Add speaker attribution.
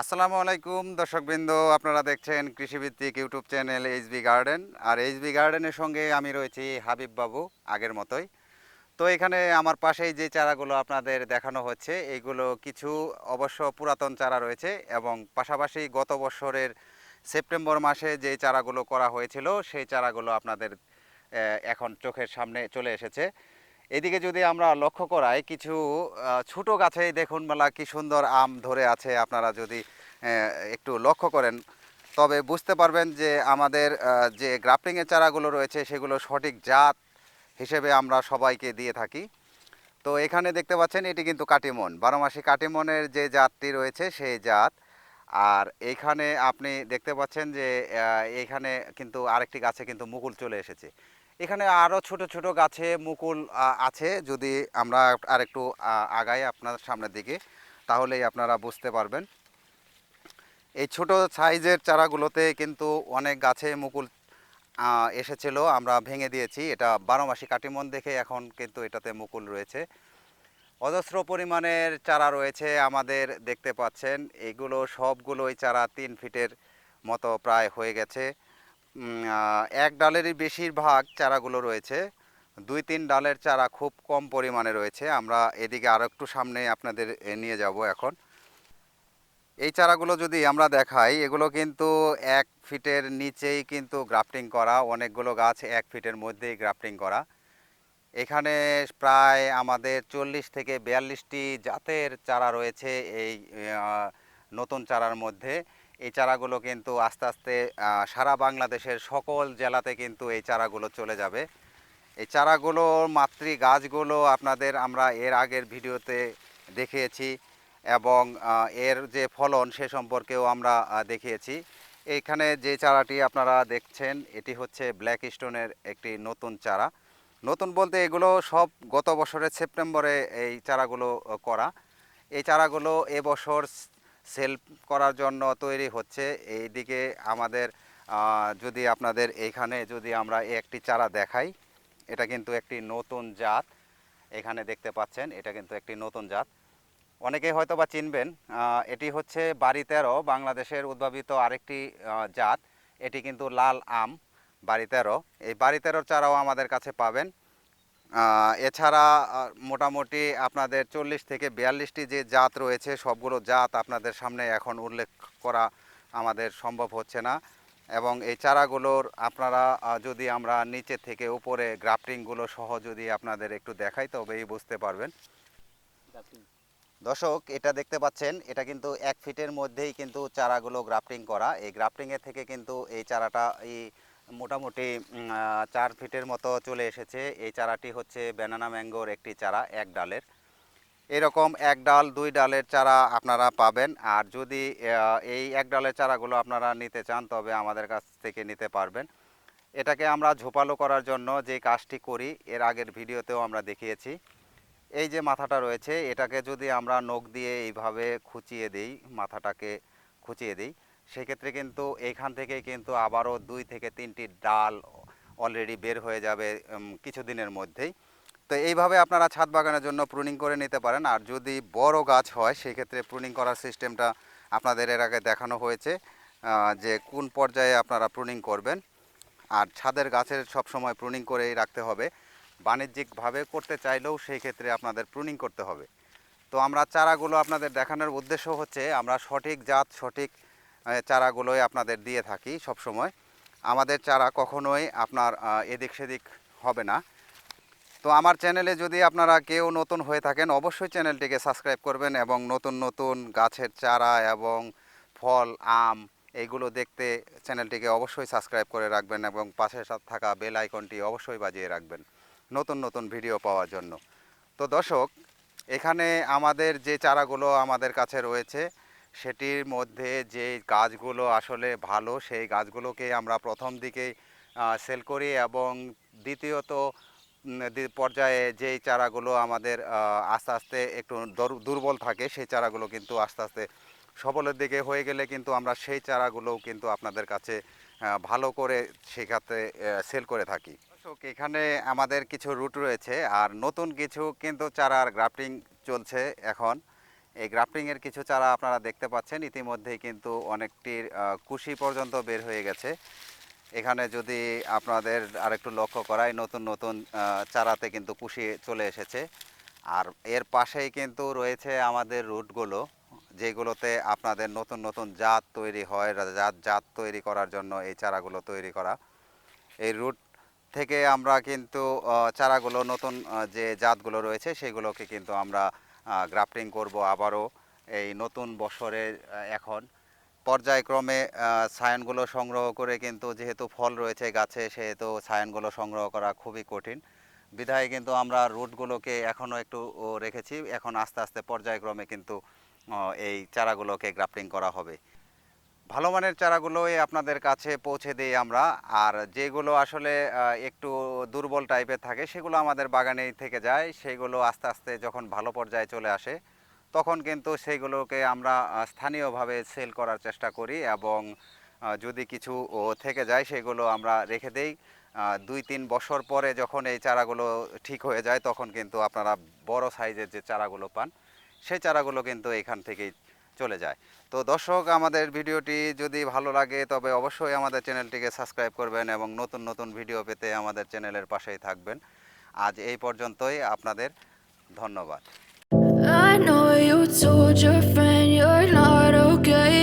Speaker 1: আসসালামু আলাইকুম, দর্শকবৃন্দ। আপনারা দেখছেন কৃষিভিত্তিক ইউটিউব চ্যানেল এইচবি গার্ডেন। আর এইচবি গার্ডেনের সঙ্গে আমি রয়েছি হাবিব বাবু, আগের মতোই। তো এখানে আমার পাশেই যে চারাগুলো আপনাদের দেখানো হচ্ছে এইগুলো কিছু অবশ্য পুরাতন চারা রয়েছে এবং পাশাপাশি গত বছরের সেপ্টেম্বর মাসে যে চারাগুলো করা হয়েছিল, সেই চারাগুলো আপনাদের এখন চোখের সামনে চলে এসেছে। এদিকে যদি আমরা লক্ষ্য করাই কিছু ছোট গাছেই দেখুন মেলা কি সুন্দর আম ধরে আছে আপনারা যদি একটু লক্ষ্য করেন। তবে বুঝতে পারবেন যে আমাদের যে গ্রাফটিংয়ের চারাগুলো রয়েছে সেগুলো সঠিক জাত হিসেবে আমরা সবাইকে দিয়ে থাকি। তো এখানে দেখতে পাচ্ছেন এটি কিন্তু কাটিমন বারো মাসি কাটিমনের যে জাতটি রয়েছে সেই জাত। আর এইখানে আপনি দেখতে পাচ্ছেন যে আহ, এইখানে কিন্তু আরেকটি গাছে কিন্তু মুকুল চলে এসেছে। এখানে আরও ছোট ছোট গাছে মুকুল আছে। যদি আমরা আরেকটু আহ, আগাই আপনার সামনের দিকে তাহলেই আপনারা বুঝতে পারবেন। এই ছোট সাইজের চারাগুলোতে কিন্তু অনেক গাছে মুকুল এসেছিল আমরা ভেঙে দিয়েছি। এটা বারো মাসি কাটিমন দেখে এখন কিন্তু এটাতে মুকুল রয়েছে। অজস্র পরিমাণের চারা রয়েছে আমাদের দেখতে পাচ্ছেন। এগুলো সবগুলোই চারা তিন ফিটের মতো প্রায় হয়ে গেছে। এক ডালেরই বেশিরভাগ চারাগুলো রয়েছে। দুই, তিন ডালের চারা খুব কম পরিমাণে রয়েছে। আমরা এদিকে আরও একটু সামনে আপনাদের নিয়ে যাব এখন। এই চারাগুলো যদি আমরা দেখাই, এগুলো কিন্তু এক ফিটের নিচেই কিন্তু গ্রাফটিং করা, অনেকগুলো গাছ এক ফিটের মধ্যেই গ্রাফটিং করা। এখানে প্রায় আমাদের চল্লিশ থেকে বিয়াল্লিশটি জাতের চারা রয়েছে এই নতুন চারার মধ্যে। এই চারাগুলো কিন্তু আস্তে আস্তে সারা বাংলাদেশের সকল জেলাতে কিন্তু এই চারাগুলো চলে যাবে। এই চারাগুলো মাতৃ গাছগুলো আপনাদের আমরা এর আগের ভিডিওতে দেখিয়েছি এবং এর যে ফলন সে সম্পর্কেও আমরা দেখিয়েছি। এইখানে যে চারাটি আপনারা দেখছেন, এটি হচ্ছে ব্ল্যাক স্টোনের একটি নতুন চারা। নতুন বলতে এগুলো সব গত বছরের সেপ্টেম্বরে এই চারাগুলো করা। এই চারাগুলো এবছর সেল করার জন্য তৈরি হচ্ছে। এইদিকে আমাদের যদি আপনাদের এইখানে যদি আমরা একটি চারা দেখাই, এটা কিন্তু একটি নতুন জাত। এখানে দেখতে পাচ্ছেন, এটা কিন্তু একটি নতুন জাত। অনেকেই হয়তো বা চিনবেন এটি হচ্ছে বাড়ি তেরো বাংলাদেশের উদ্ভাবিত আরেকটি জাত। এটি কিন্তু লাল আম বাড়ি তেরো এই বাড়ি তেরোর চারাও আমাদের কাছে পাবেন। এছাড়া মোটামুটি আপনাদের চল্লিশ থেকে বিয়াল্লিশটি যে জাত রয়েছে, সবগুলো জাত আপনাদের সামনে এখন উল্লেখ করা আমাদের সম্ভব হচ্ছে না। এবং এই চারাগুলোর আপনারা যদি আমরা নিচে থেকে উপরে গ্রাফটিংগুলো সহ যদি আপনাদের একটু দেখাই, তবেই বুঝতে পারবেন। দর্শক, এটা দেখতে পাচ্ছেন, এটা কিন্তু এক ফিটের মধ্যেই কিন্তু চারাগুলো গ্রাফটিং করা। এই গ্রাফটিংয়ের থেকে কিন্তু এই চারাটা এই মোটামুটি চার ফিটের মতো চলে এসেছে। এই চারাটি হচ্ছে ব্যানানা ম্যাঙ্গোর একটি চারা, এক ডালের। এরকম এক ডাল, দুই ডালের চারা আপনারা পাবেন। আর যদি এই এক ডালের চারাগুলো আপনারা নিতে চান, তবে আমাদের কাছ থেকে নিতে পারবেন। এটাকে আমরা ঝোপালো করার জন্য যে কাজটি করি, এর আগের ভিডিওতেও আমরা দেখিয়েছি। এই যে মাথাটা রয়েছে, এটাকে যদি আমরা নখ দিয়ে এইভাবে খুঁচিয়ে দিই, মাথাটাকে খুঁচিয়ে দিই সেক্ষেত্রে কিন্তু এইখান থেকে কিন্তু আবারও দুই থেকে তিনটি ডাল অলরেডি বের হয়ে যাবে কিছুদিনের মধ্যেই। তো এইভাবে আপনারা ছাদ বাগানের জন্য প্রুনিং করে নিতে পারেন। আর যদি বড় গাছ হয়, সেক্ষেত্রে প্রুনিং করার সিস্টেমটা আপনাদের এর আগে দেখানো হয়েছে যে কোন পর্যায়ে আপনারা প্রুনিং করবেন। আর ছাদের গাছের সব সময় প্রুনিং করেই রাখতে হবে। বাণিজ্যিকভাবে করতে চাইলেও সেই ক্ষেত্রে আপনাদের প্রুনিং করতে হবে। তো আমরা চারাগুলো আপনাদের দেখানোর উদ্দেশ্য হচ্ছে, আমরা সঠিক জাত, সঠিক চারাগুলোই আপনাদের দিয়ে থাকি সব সময় আমাদের চারা কখনোই আপনার এদিক সেদিক হবে না। তো আমার চ্যানেলে যদি আপনারা কেউ নতুন হয়ে থাকেন, অবশ্যই চ্যানেলটিকে সাবস্ক্রাইব করবেন এবং নতুন নতুন গাছের চারা এবং ফল, আম এইগুলো দেখতে চ্যানেলটিকে অবশ্যই সাবস্ক্রাইব করে রাখবেন এবং পাশে থাকা বেল আইকনটি অবশ্যই বাজিয়ে রাখবেন নতুন নতুন ভিডিও পাওয়ার জন্য। তো দর্শক, এখানে আমাদের যে চারাগুলো আমাদের কাছে রয়েছে সেটির মধ্যে যে গাছগুলো আসলে ভালো, সেই গাছগুলোকে আমরা প্রথম দিকেই সেল করি এবং দ্বিতীয়ত পর্যায়ে যেই চারাগুলো আমাদের আস্তে আস্তে একটু দর- দুর্বল থাকে, সেই চারাগুলো কিন্তু আস্তে আস্তে সবলের দিকে হয়ে গেলে কিন্তু আমরা সেই চারাগুলোও কিন্তু আপনাদের কাছে ভালো করে সেক্ষেত্রে সেল করে থাকি। দর্শক, এখানে আমাদের কিছু রুট রয়েছে, আর নতুন কিছু কিন্তু চারার গ্রাফটিং চলছে এখন। এই গ্রাফটিংয়ের কিছু চারা আপনারা দেখতে পাচ্ছেন। ইতিমধ্যেই কিন্তু অনেকটির কুশি পর্যন্ত বের হয়ে গেছে। এখানে যদি আপনাদের আরেকটু লক্ষ্য করায় নতুন নতুন চারাতে কিন্তু কুশি চলে এসেছে। আর এর পাশেই কিন্তু রয়েছে আমাদের রুটগুলো, যেগুলোতে আপনাদের নতুন নতুন জাত তৈরি হয় জাত জাত তৈরি করার জন্য এই চারাগুলো তৈরি করা। এই রুট থেকে আমরা কিন্তু চারাগুলো, নতুন যে জাতগুলো রয়েছে, সেগুলোকে কিন্তু আমরা গ্রাফটিং করব আবারও এই নতুন বছরে এখন। পর্যায়ক্রমে সায়নগুলো সংগ্রহ করে কিন্তু যেহেতু ফল রয়েছে গাছে, সেহেতু সায়নগুলো সংগ্রহ করা খুবই কঠিন। বিধায় কিন্তু আমরা রুটগুলোকে এখনও একটু রেখেছি। এখন আস্তে আস্তে পর্যায়ক্রমে কিন্তু এই চারাগুলোকে গ্রাফটিং করা হবে। ভালো মানের চারাগুলোই আপনাদের কাছে পৌঁছে দিই আমরা। আর যেগুলো আসলে একটু দুর্বল টাইপের থাকে, সেগুলো আমাদের বাগানেই থেকে যায়। সেগুলো আস্তে আস্তে যখন ভালো পর্যায়ে চলে আসে, তখন কিন্তু সেইগুলোকে আমরা স্থানীয়ভাবে সেল করার চেষ্টা করি এবং যদি কিছু থেকে যায়, সেগুলো আমরা রেখে দেই। দুই তিন বছর পরে যখন এই চারাগুলো ঠিক হয়ে যায়, তখন কিন্তু আপনারা বড় সাইজের যে চারাগুলো পান, সেই চারাগুলো কিন্তু এখান থেকেই চলে যায়। তো দর্শক, আমাদের ভিডিওটি যদি ভালো লাগে, তবে অবশ্যই আমাদের চ্যানেলটিকে সাবস্ক্রাইব করবেন এবং নতুন নতুন ভিডিও পেতে আমাদের চ্যানেলের পাশেই থাকবেন। আজ এই পর্যন্তই, আপনাদের ধন্যবাদ।
Speaker 2: I know you told your friend you're not okay.